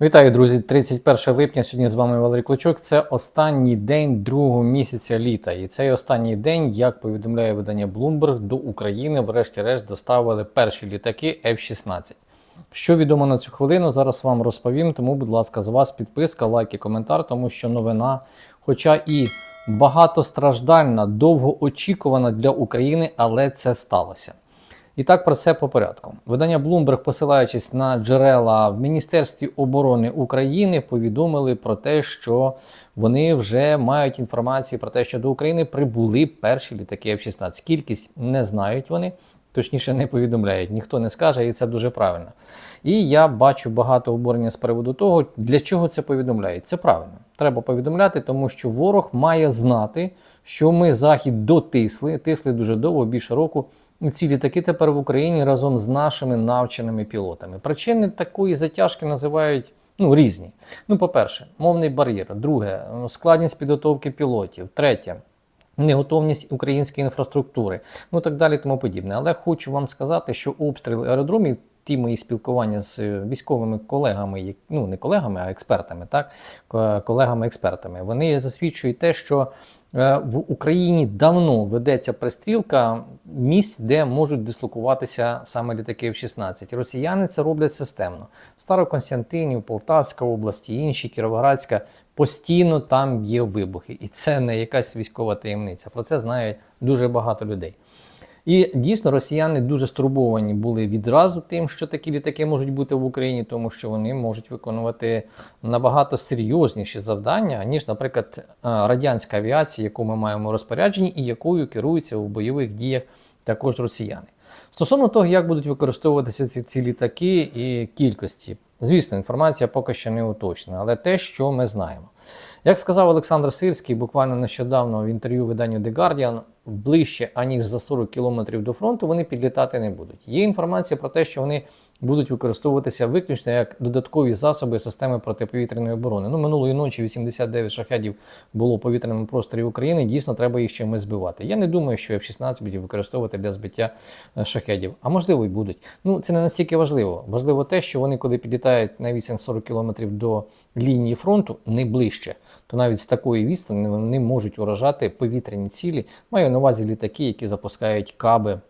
Вітаю, друзі! 31 липня. Сьогодні з вами Валерій Клочок. Це останній день другого місяця літа. І цей останній день, як повідомляє видання Bloomberg, до України, врешті-решт, доставили перші літаки F-16. Що відомо на цю хвилину, зараз вам розповім. Тому, будь ласка, з вас підписка, лайк і коментар, тому що новина, хоча і багатостраждальна, довгоочікувана для України, але це сталося. І так про це по порядку. Видання Bloomberg, посилаючись на джерела в Міністерстві оборони України, повідомили про те, що вони вже мають інформацію про те, що до України прибули перші літаки F-16. Кількість не знають вони, точніше не повідомляють, ніхто не скаже, і це дуже правильно. І я бачу багато обурення з приводу того, для чого це повідомляють. Це правильно. Треба повідомляти, тому що ворог має знати, що ми захід дотисли, тисли дуже довго, більше року. Ці літаки тепер в Україні разом з нашими навченими пілотами. Причини такої затяжки називають ну, різні. Ну, по-перше, мовний бар'єр. Друге, складність підготовки пілотів. Третє. Неготовність української інфраструктури, ну так далі, тому подібне. Але хочу вам сказати, що обстріли аеродромів, ті мої спілкування з військовими колегами, ну не колегами, а експертами, так колегами-експертами, вони засвідчують те, що Е, в Україні давно ведеться пристрілка місць, де можуть дислокуватися саме літаки F-16. Росіяни це роблять системно. Староконстантинів, Полтавська область, інші, Кіровоградська постійно там є вибухи, і це не якась військова таємниця. Про це знають дуже багато людей. І дійсно росіяни дуже стурбовані були відразу тим, що такі літаки можуть бути в Україні, тому що вони можуть виконувати набагато серйозніші завдання, ніж, наприклад, радянська авіація, яку ми маємо в розпорядженні, і якою керуються у бойових діях також росіяни. Стосовно того, як будуть використовуватися ці, ці літаки і кількості, звісно, інформація поки що не уточнена, але те, що ми знаємо. Як сказав Олександр Сирський, буквально нещодавно в інтерв'ю виданню The Guardian, ближче аніж за 40 кілометрів до фронту вони підлітати не будуть. Є інформація про те, що вони будуть використовуватися виключно як додаткові засоби системи протиповітряної оборони. Ну, минулої ночі 89 шахедів було в повітряному просторі України. Дійсно, треба їх чимось збивати. Я не думаю, що F-16 будуть використовувати для збиття е, шахедів, а можливо й будуть. Ну, це не настільки важливо. Важливо те, що вони, коли підлітають на відстань 40 кілометрів до лінії фронту, не ближче, то навіть з такої відстані вони можуть уражати повітряні цілі. Маю на увазі літаки, які запускають каби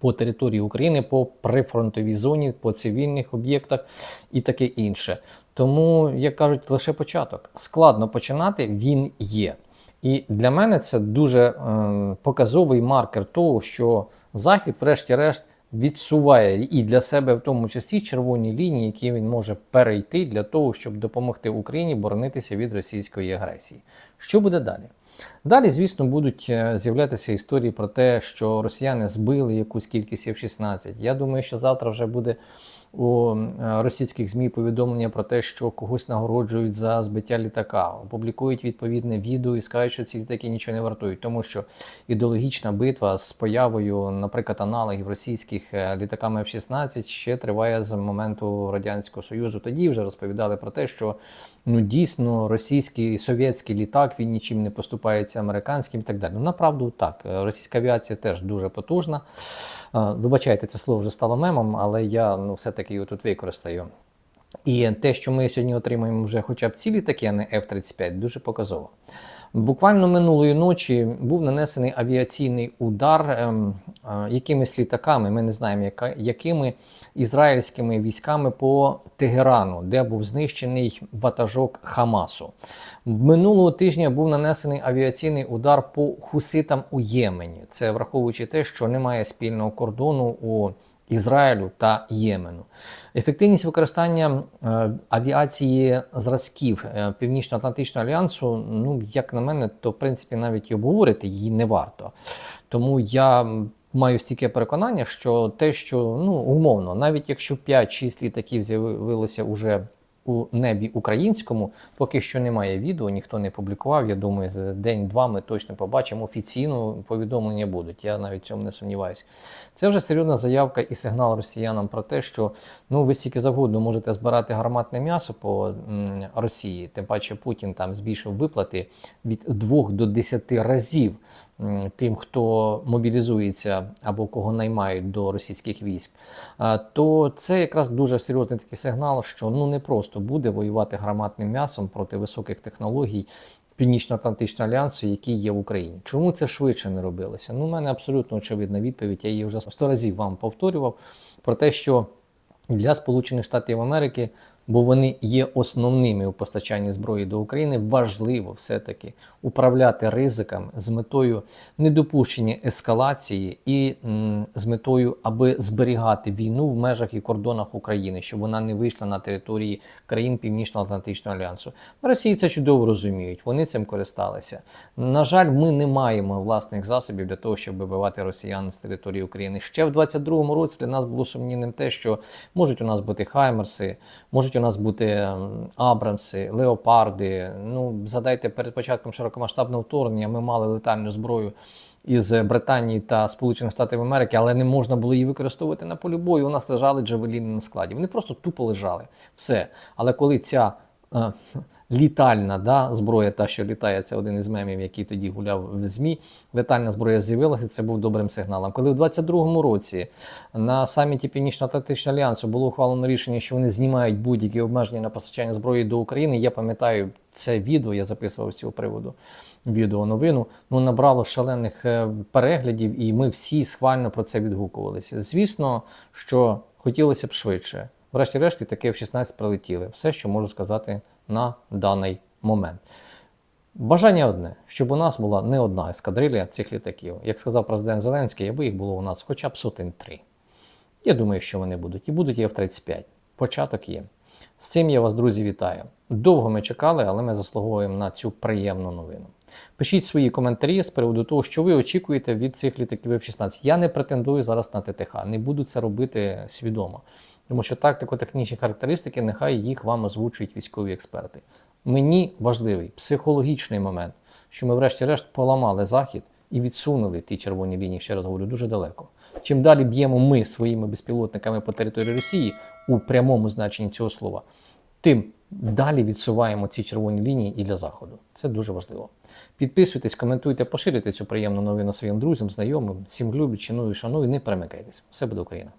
по території України, по прифронтовій зоні, по цивільних об'єктах і таке інше. Тому, як кажуть, лише початок. Складно починати, він є. І для мене це дуже е, показовий маркер того, що Захід, врешті-решт, відсуває і для себе, в тому числі, червоні лінії, які він може перейти для того, щоб допомогти Україні боронитися від російської агресії. Що буде далі? Далі, звісно, будуть е, з'являтися історії про те, що росіяни збили якусь кількість F-16. Я думаю, що завтра вже буде у е, російських ЗМІ повідомлення про те, що когось нагороджують за збиття літака, опублікують відповідне відео і скажуть, що ці літаки нічого не вартують, тому що ідеологічна битва з появою, наприклад, аналогів російських е, літаками F-16 ще триває з моменту радянського союзу. Тоді вже розповідали про те, що ну дійсно російський совєтський літак він нічим не поступається американським і так далі. Ну, направду так, російська авіація теж дуже потужна. Вибачайте, це слово вже стало мемом, але я ну, все-таки його тут використаю. І те, що ми сьогодні отримаємо вже хоча б цілі такі, а не F-35, дуже показово. Буквально минулої ночі був нанесений авіаційний удар ем, е, якимись літаками, ми не знаємо, яка, якими ізраїльськими військами по Тегерану, де був знищений ватажок Хамасу. Минулого тижня був нанесений авіаційний удар по хуситам у Ємені. Це враховуючи те, що немає спільного кордону у Ізраїлю та Ємену. Ефективність використання е, авіації зразків е, Північно-Атлантичного альянсу, ну, як на мене, то в принципі навіть і обговорити її не варто. Тому я маю стільки переконання, що те, що ну, умовно, навіть якщо 5-6 літаків з'явилося уже у небі українському. Поки що немає відео, ніхто не публікував. Я думаю, за день-два ми точно побачимо офіційно повідомлення будуть. Я навіть цьому не сумніваюся. Це вже серйозна заявка і сигнал росіянам про те, що ну ви стільки завгодно можете збирати гарматне м'ясо по м, Росії. Тим паче Путін там збільшив виплати від 2 до 10 разів. Тим, хто мобілізується або кого наймають до російських військ, то це якраз дуже серйозний такий сигнал, що ну не просто буде воювати громадним м'ясом проти високих технологій. Північно-Атлантичного альянсу, який є в Україні. Чому це швидше не робилося? Ну, у мене абсолютно очевидна відповідь. Я її вже сто разів вам повторював про те, що для Сполучених Штатів Америки, бо вони є основними у постачанні зброї до України, важливо все-таки управляти ризиками з метою недопущення ескалації і з метою, аби зберігати війну в межах і кордонах України, щоб вона не вийшла на території країн Північно-Атлантичного альянсу. Росії це чудово розуміють, вони цим користалися. На жаль, ми не маємо власних засобів для того, щоб вибивати росіян з території України. Ще в 22-му році для нас було сумнівним те, що можуть у нас бути Хаймерси, можуть у нас бути ем, Абрамси, Леопарди. Ну, згадайте, перед початком широкомасштабного вторгнення ми мали летальну зброю із Британії та Сполучених Штатів Америки, але не можна було її використовувати на полі бою. У нас лежали джавеліни на складі. Вони просто тупо лежали. Все. Але коли ця е, літальна да, зброя, та що літає, це один із мемів, який тоді гуляв в ЗМІ. Летальна зброя з'явилася, це був добрим сигналом. Коли в 22-му році на саміті Північно-Атлантичного альянсу було ухвалено рішення, що вони знімають будь-які обмеження на постачання зброї до України. Я пам'ятаю це відео, я записував з цього приводу відео новину. Ну набрало шалених е, переглядів, і ми всі схвально про це відгукувалися. Звісно, що хотілося б швидше. Врешті-решт, таке в 16 прилетіли. Все, що можу сказати на даний момент. Бажання одне, щоб у нас була не одна ескадрилля цих літаків. Як сказав президент Зеленський, аби їх було у нас хоча б сотень три. Я думаю, що вони будуть. І будуть і F-35. Початок є. З цим я вас, друзі, вітаю. Довго ми чекали, але ми заслуговуємо на цю приємну новину. Пишіть свої коментарі з приводу того, що ви очікуєте від цих літаків F-16. Я не претендую зараз на ТТХ, не буду це робити свідомо. Тому що тактико-технічні характеристики, нехай їх вам озвучують військові експерти. Мені важливий психологічний момент, що ми, врешті-решт, поламали захід і відсунули ті червоні лінії, ще раз говорю, дуже далеко. Чим далі б'ємо ми своїми безпілотниками по території Росії у прямому значенні цього слова, тим далі відсуваємо ці червоні лінії і для Заходу. Це дуже важливо. Підписуйтесь, коментуйте, поширюйте цю приємну новину своїм друзям, знайомим, всім люблю, ціную, шаную, не перемикайтесь. Все буде Україна!